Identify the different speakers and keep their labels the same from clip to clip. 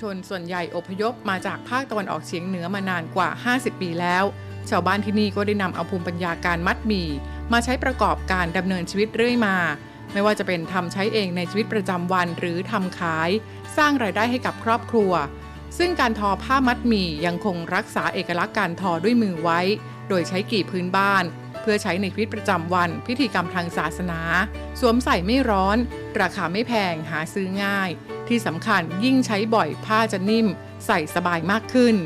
Speaker 1: ชนส่วนใหญ่อพยพมาจากภาคตะวันออกเฉียงเหนือมานานกว่า 50 ปีแล้ว ชาวบ้านที่นี่ก็ได้นำเอาภูมิปัญญาการมัดหมี่ มาใช้ประกอบการดำเนินชีวิตเรื่อยมา ไม่ว่าจะเป็นทำใช้เองในชีวิตประจำวันหรือทำขาย สร้างรายได้ให้กับครอบครัว ซึ่งการทอผ้ามัดหมี่ยังคงรักษาเอกลักษณ์การทอด้วยมือไว้ โดยใช้กี่พื้นบ้าน เพื่อใช้ในชีวิตประจำวันพิธีกรรมทางศาสนา สวมใส่ไม่ร้อน ราคาไม่แพงหาซื้อง่าย ที่สำคัญยิ่งใช้บ่อยผ้าจะนิ่ม ใส่สบายมากขึ้น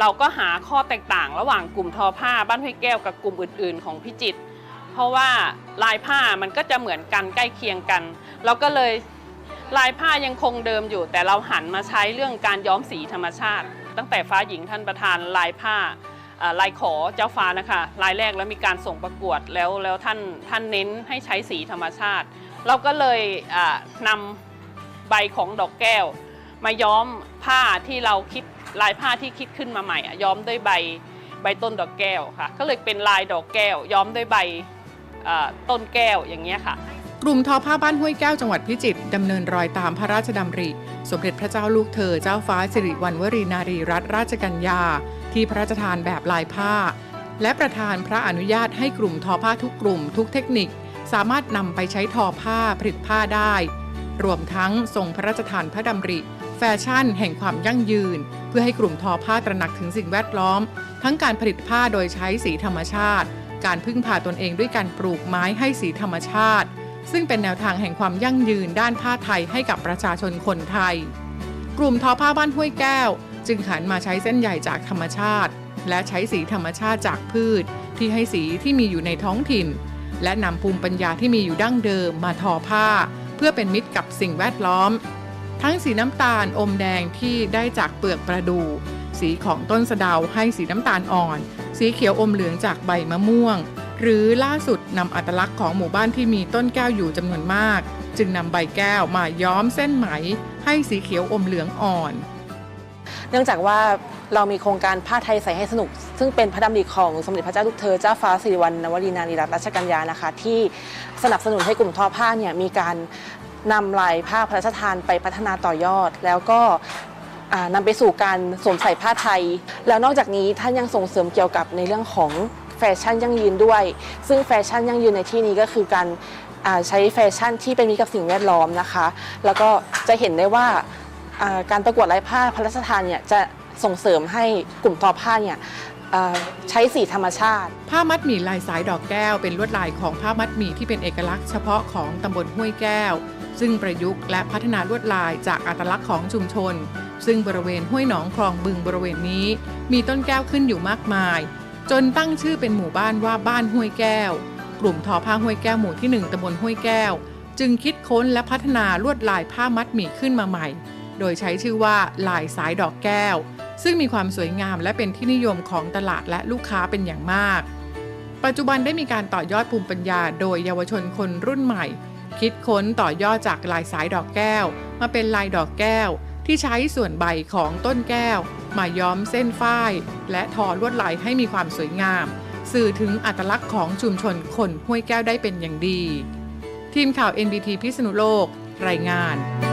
Speaker 2: เราก็หาข้อแตกต่างระหว่างกลุ่มทอผ้าบ้านห้วยแก้วกับกลุ่มอื่น ๆ ของพิจิตรเพราะว่าลายผ้ามันก็จะเหมือนกันใกล้เคียงกัน เราก็เลยลายผ้ายังคงเดิมอยู่ แต่เราหันมาใช้เรื่องการย้อมสีธรรมชาติ ตั้งแต่ฟ้าหญิงท่านประธานลายผ้า ลายขอเจ้าฟ้านะคะลายแรกแล้วมีการส่งประกวดแล้วแล้วท่านท่านเน้นให้ใช้สีธรรมชาติ เราก็เลยอ่านำใบของดอกแก้ว มาย้อมผ้าที่เราคิดลายผ้าที่คิดขึ้นมาใหม่ย้อมด้วยใบใบต้นดอกแก้วค่ะ ก็เลยเป็นลายดอกแก้ว ย้อมด้วยใบต้นแก้วอย่างเงี้ค่ะ
Speaker 1: กลุ่มทอผ้าบ้านห้วยแก้วจังหวัดพิจิตรดำเนินรอยตามพระราชดำริ สมเด็จพระเจ้าลูกเธอเจ้าฟ้าสิริวัณวรีนารีรัตนราชกัญญา ที่พระราชทานแบบลายผ้า และประธานพระอนุญาตให้กลุ่มทอผ้าทุกกลุ่มทุกเทคนิค สามารถนำไปใช้ทอผ้าผลิตผ้าได้ รวมทั้งทรงพระราชทานพระดำริ แฟชั่นแห่งความยั่งยืน เพื่อให้กลุ่มทอผ้าตระหนักถึงสิ่งแวดล้อม ทั้งการผลิตผ้าโดยใช้สีธรรมชาติ การพึ่งพาตนเองด้วยการปลูกไม้ให้สีธรรมชาติ ซึ่งเป็นแนวทางแห่งความยั่งยืนด้านผ้าไทยให้กับประชาชนคนไทย กลุ่มทอผ้าบ้านห้วยแก้ว จึงหันมาใช้เส้นใยจากธรรมชาติ และใช้สีธรรมชาติจากพืช ที่ให้สีที่มีอยู่ในท้องถิ่น และนำภูมิปัญญาที่มีอยู่ดั้งเดิมมาทอผ้า เพื่อเป็นมิตรกับสิ่งแวดล้อม ทั้งสีน้ำตาลอมแดงที่ได้จากเปลือกประดู สีของต้นสะเดาให้สีน้ำตาลอ่อน สีเขียวอมเหลืองจากใบมะม่วง หรือล่าสุดนำอัตลักษณ์ของหมู่บ้านที่มีต้นแก้วอยู่จำนวนมาก จึงนำใบแก้วมาย้อมเส้นไหม ให้สีเขียวอมเหลืองอ่อน
Speaker 3: เนื่องจากว่าเรามีโครงการผ้าไทยใส่ให้สนุก ซึ่งเป็นพระดำริของสมเด็จพระเจ้าลูกเธอเจ้าฟ้าสิริวัณณวรีนารีรัตนราชกัญญานะคะ ที่สนับสนุนให้กลุ่มทอผ้าเนี่ยมีการนำลายผ้าพระราชทานไปพัฒนาต่อยอด แล้วก็นำไปสู่การสวมใส่ผ้าไทย แล้วนอกจากนี้ท่านยังส่งเสริมเกี่ยวกับในเรื่องของ แฟชั่นยั่งยืนด้วย ซึ่งแฟชั่นยั่งยืนในที่นี้ก็คือการใช้แฟชั่นที่เป็นมิตรกับสิ่งแวดล้อมนะคะ แล้วก็จะเห็นได้ว่าการประกวดลายผ้าพระราชทานเนี่ยจะส่งเสริมให้กลุ่มทอผ้าเนี่ยใช้สีธรรมชาติ
Speaker 1: ผ้ามัดหมี่ลายสายดอกแก้ว เป็นลวดลายของผ้ามัดหมี่ที่เป็นเอกลักษณ์เฉพาะของตำบลห้วยแก้ว ซึ่งประยุกต์และพัฒนาลวดลายจากอัตลักษณ์ของชุมชน ซึ่งบริเวณห้วยหนองคลองบึงบริเวณนี้ มีต้นแก้วขึ้นอยู่มากมาย จนตั้งชื่อเป็นหมู่บ้านว่าบ้านห้วยแก้ว กลุ่มทอผ้าห้วยแก้วหมู่ที่ 1ตำบลห้วยแก้ว จึงคิดค้นและพัฒนาลวดลายผ้ามัดหมี่ขึ้นมาใหม่ โดยใช้ชื่อว่าลายสายดอกแก้ว ซึ่งมีความสวยงามและเป็นที่นิยมของตลาดและลูกค้าเป็นอย่างมาก ปัจจุบันได้มีการต่อยอดภูมิปัญญา โดยเยาวชนคนรุ่นใหม่ คิดค้นต่อยอดจากลายสายดอกแก้ว มาเป็นลายดอกแก้ว ที่ใช้ส่วนใบของต้นแก้ว มาย้อมเส้นฝ้าย และทอลวดลายให้มีความสวยงาม สื่อถึงอัตลักษณ์ของชุมชนคนห้วยแก้วได้เป็นอย่างดี ทีมข่าว NBT พิษณุโลก รายงาน